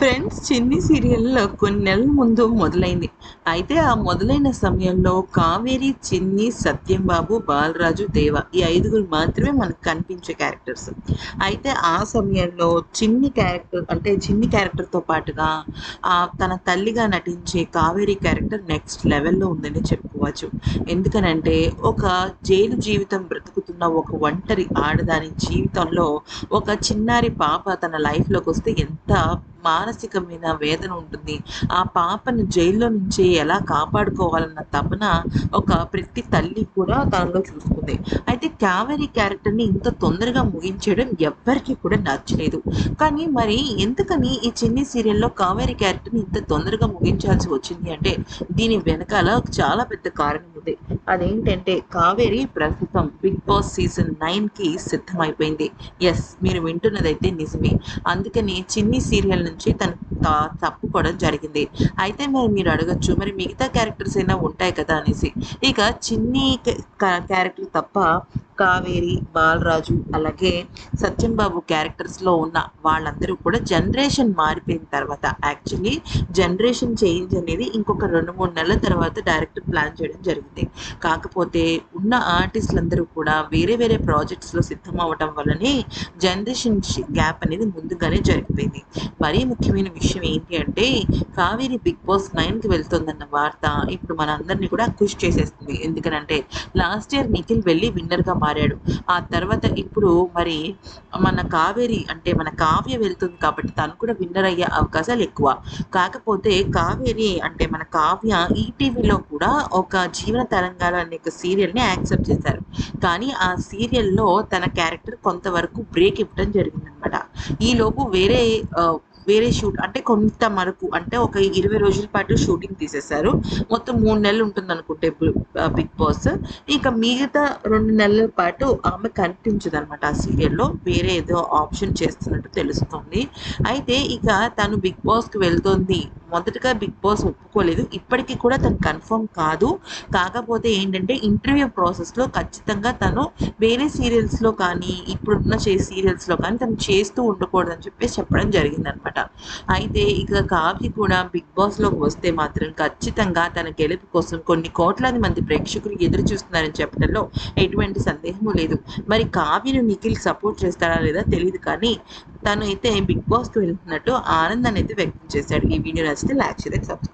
Friends చిన్ని serial కొన్ని నెలల ముందు మొదలైంది. అయితే ఆ మొదలైన సమయంలో కావేరి చిన్ని సత్యం బాబు బాలరాజు దేవ ఈ ఐదుగురు మాత్రమే మనకు కనిపించే క్యారెక్టర్స్ అయితే ఆ సమయంలో చిన్ని క్యారెక్టర్ అంటే చిన్ని క్యారెక్టర్తో పాటుగా ఆ తన తల్లిగా నటించే కావేరి క్యారెక్టర్ నెక్స్ట్ లెవెల్లో ఉందని చెప్పుకోవచ్చు. ఎందుకనంటే ఒక జైలు జీవితం బ్రతుకుతున్న ఒక ఒంటరి ఆడదాని జీవితంలో ఒక చిన్నారి పాప తన లైఫ్లోకి వస్తే ఎంత మానసికమైన వేదన ఉంటుంది. ఆ పాపను జైల్లో నుంచి ఎలా కాపాడుకోవాలన్న తపన ఒక ప్రతి తల్లి కూడా తనలో చూసుకుంది. అయితే కావేరి క్యారెక్టర్ని ఇంత తొందరగా ముగించడం ఎవ్వరికీ కూడా నచ్చలేదు. కానీ మరి ఎందుకని ఈ చిన్ని సీరియల్లో కావేరి క్యారెక్టర్ని ఇంత తొందరగా ముగించాల్సి వచ్చింది అంటే దీని వెనకాల చాలా పెద్ద కారణం ఉంది. అదేంటంటే కావేరి ప్రస్తుతం బిగ్ బాస్ సీజన్ నైన్కి సిద్ధమైపోయింది. ఎస్ మీరు వింటున్నదైతే నిజమే. అందుకని చిన్ని సీరియల్ నుంచి తను తప్పుకోవడం జరిగింది. అయితే మరి మీరు అడగచ్చు మరి మిగతా క్యారెక్టర్స్ అయినా ఉంటాయి కదా అనేసి. ఇక చిన్ని క్యారెక్టర్ తప్ప కావేరి బాలరాజు అలాగే సత్యం బాబు క్యారెక్టర్స్లో ఉన్న వాళ్ళందరూ కూడా జనరేషన్ మారిపోయిన తర్వాత యాక్చువల్లీ జనరేషన్ చేంజ్ అనేది ఇంకొక రెండు మూడు నెలల తర్వాత డైరెక్టర్ ప్లాన్ చేయడం జరిగింది. కాకపోతే ఉన్న ఆర్టిస్టులందరూ కూడా వేరే వేరే ప్రాజెక్ట్స్లో సిద్ధం అవ్వటం వల్లనే జనరేషన్ గ్యాప్ అనేది ముందుగానే జరిగిపోయింది. మరీ ముఖ్యమైన విషయం ఏంటి అంటే కావేరి బిగ్ బాస్ నైన్కి వెళ్తుందన్న వార్త ఇప్పుడు మనందరినీ కూడా ఖుషి చేసేస్తుంది. ఎందుకనంటే లాస్ట్ ఇయర్ నిఖిల్ వెళ్ళి విన్నర్గా మారాడు. ఆ తర్వాత ఇప్పుడు మరి మన కావేరి అంటే మన కావ్య వెళ్తుంది కాబట్టి తను కూడా విన్నర్ అయ్యే అవకాశాలు ఎక్కువ. కాకపోతే కావేరి అంటే మన కావ్య ఈటీవీలో కూడా ఒక జీవన తరంగాలు అనే ఒక సీరియల్ని యాక్సెప్ట్ చేశారు. కానీ ఆ సీరియల్లో తన క్యారెక్టర్ కొంతవరకు బ్రేక్ ఇవ్వడం జరిగిందనమాట. ఈలోపు వేరే వేరే షూట్ అంటే కొంత మరకు అంటే ఒక ఇరవై రోజుల పాటు షూటింగ్ తీసేశారు. మొత్తం మూడు నెలలు ఉంటుంది అనుకుంటే బిగ్ బాస్. ఇక మిగతా రెండు నెలల పాటు ఆమె కనిపించదు అనమాట ఆ సీరియల్లో. వేరే ఏదో ఆప్షన్ చేస్తున్నట్టు తెలుస్తుంది. అయితే ఇక తను బిగ్ బాస్కి వెళ్తుంది మొదటగా బిగ్ బాస్ ఒప్పుకోలేదు. ఇప్పటికీ కూడా తను కన్ఫర్మ్ కాదు. కాకపోతే ఏంటంటే ఇంటర్వ్యూ ప్రాసెస్లో ఖచ్చితంగా తను వేరే సీరియల్స్లో కానీ ఇప్పుడున్న చే సీరియల్స్లో కానీ తను చేస్తూ ఉండకూడదని చెప్పేసి చెప్పడం జరిగిందనమాట. అయితే ఇక కావ్య కూడా బిగ్ బాస్లోకి వస్తే మాత్రం ఖచ్చితంగా తన గెలుపు కోసం కొన్ని కోట్లాది మంది ప్రేక్షకులు ఎదురు చూస్తున్నారని చెప్పడంలో ఎటువంటి సందేహము లేదు. మరి కావ్యను నిఖిల్ సపోర్ట్ చేస్తారా లేదా తెలియదు కానీ తను అయితే బిగ్ బాస్కి వెళ్తున్నట్టు ఆనందాన్ని అయితే వ్యక్తం చేశాడు. ఈ వీడియో నచ్చితే లైక్ చేస్తే సబ్స్క్రైబ్